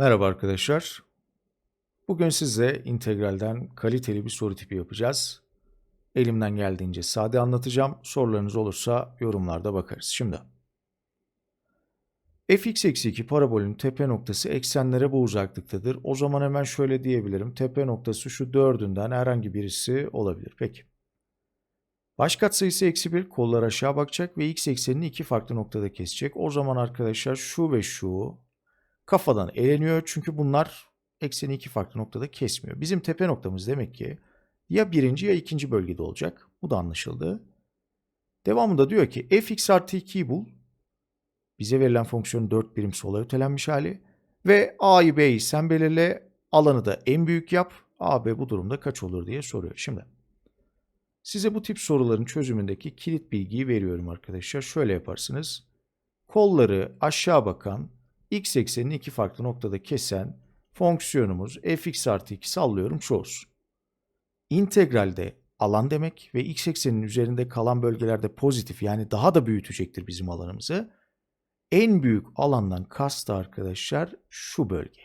Merhaba arkadaşlar. Bugün size integralden kaliteli bir soru tipi yapacağız. Elimden geldiğince sade anlatacağım. Sorularınız olursa yorumlarda bakarız. Şimdi fx eksi 2 parabolün tepe noktası eksenlere bu uzaklıktadır. O zaman hemen şöyle diyebilirim. Tepe noktası şu dördünden herhangi birisi olabilir. Peki. Baş katsayısı eksi 1 kollar aşağı bakacak ve x eksenini iki farklı noktada kesecek. O zaman arkadaşlar şu ve şu kafadan eleniyor. Çünkü bunlar ekseni iki farklı noktada kesmiyor. Bizim tepe noktamız demek ki ya birinci ya ikinci bölgede olacak. Bu da anlaşıldı. Devamında diyor ki fx artı 2'yi bul. Bize verilen fonksiyonun 4 birim sola ötelenmiş hali. Ve a'yı b'yi sen belirle. Alanı da en büyük yap. a, b bu durumda kaç olur diye soruyor. Şimdi size bu tip soruların çözümündeki kilit bilgiyi veriyorum arkadaşlar. Şöyle yaparsınız. Kolları aşağı bakan x eksenini iki farklı noktada kesen fonksiyonumuz fx artı 2 sallıyorum şu olsun. İntegralde alan demek ve x ekseninin üzerinde kalan bölgelerde pozitif yani daha da büyütecektir bizim alanımızı. En büyük alandan kastı arkadaşlar şu bölge.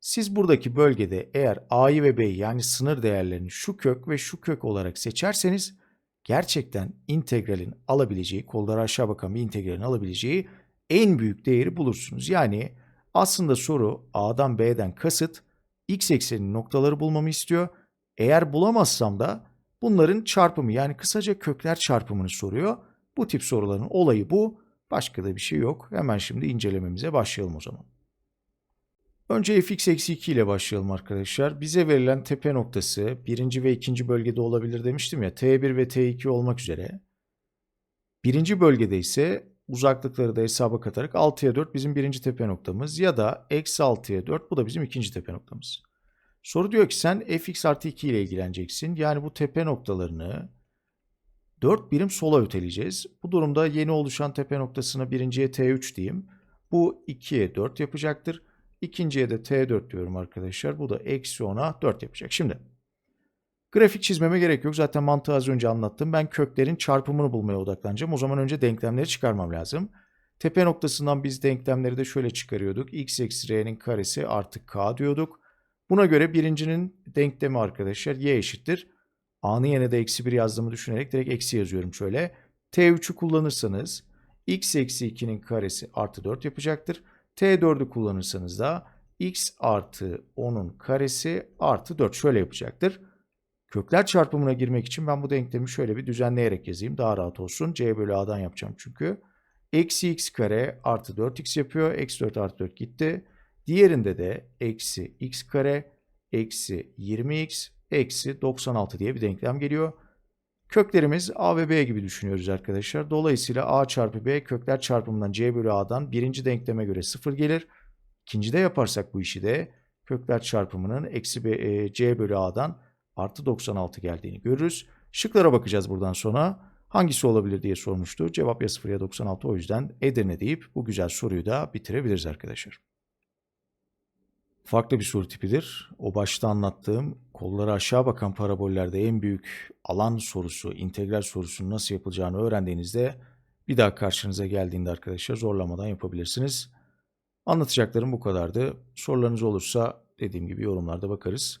Siz buradaki bölgede eğer a'yı ve b'yi yani sınır değerlerini şu kök ve şu kök olarak seçerseniz gerçekten integralin alabileceği, kolları aşağı bakan bir integralin alabileceği en büyük değeri bulursunuz. Yani aslında soru A'dan B'den kasıt x ekseninin noktaları bulmamı istiyor. Eğer bulamazsam da bunların çarpımı yani kısaca kökler çarpımını soruyor. Bu tip soruların olayı bu. Başka da bir şey yok. Hemen şimdi incelememize başlayalım o zaman. Önce fx eksi 2 ile başlayalım arkadaşlar. Bize verilen tepe noktası birinci ve ikinci bölgede olabilir demiştim ya. T1 ve T2 olmak üzere. Birinci bölgede ise uzaklıkları da hesaba katarak 6'ya 4 bizim birinci tepe noktamız ya da eksi 6'ya 4 bu da bizim ikinci tepe noktamız. Soru diyor ki sen fx artı 2 ile ilgileneceksin. Yani bu tepe noktalarını 4 birim sola öteleyeceğiz. Bu durumda yeni oluşan tepe noktasına birinciye t3 diyeyim. Bu 2'ye 4 yapacaktır. İkinciye de t4 diyorum arkadaşlar. Bu da eksi 10'a 4 yapacak. Şimdi grafik çizmeme gerek yok. Zaten mantığı az önce anlattım. Ben köklerin çarpımını bulmaya odaklanacağım. O zaman önce denklemleri çıkarmam lazım. Tepe noktasından biz denklemleri de şöyle çıkarıyorduk. x eksi r'nin karesi artı k diyorduk. Buna göre birincinin denklemi arkadaşlar y eşittir. A'nın yerine de eksi 1 yazdığımı düşünerek direkt eksi yazıyorum şöyle. T3'ü kullanırsanız x eksi 2'nin karesi artı 4 yapacaktır. T4'ü kullanırsanız da x artı 10'un karesi artı 4 şöyle yapacaktır. Kökler çarpımına girmek için ben bu denklemi şöyle bir düzenleyerek yazayım. Daha rahat olsun. C bölü A'dan yapacağım çünkü. Eksi x kare artı 4x yapıyor. Eksi 4 artı 4 gitti. Diğerinde de eksi x kare eksi 20x eksi 96 diye bir denklem geliyor. Köklerimiz a ve b gibi düşünüyoruz arkadaşlar. Dolayısıyla a çarpı b kökler çarpımından c bölü a'dan birinci denkleme göre 0 gelir. İkincide yaparsak bu işi de kökler çarpımının eksi b, e, c bölü a'dan artı 96 geldiğini görürüz. Şıklara bakacağız buradan sonra. Hangisi olabilir diye sormuştu. Cevap ya 0 ya 96 o yüzden Edirne deyip bu güzel soruyu da bitirebiliriz arkadaşlar. Farklı bir soru tipidir. O başta anlattığım kolları aşağı bakan parabollerde en büyük alan sorusu, integral sorusunun nasıl yapılacağını öğrendiğinizde bir daha karşınıza geldiğinde arkadaşlar zorlamadan yapabilirsiniz. Anlatacaklarım bu kadardı. Sorularınız olursa dediğim gibi yorumlarda bakarız.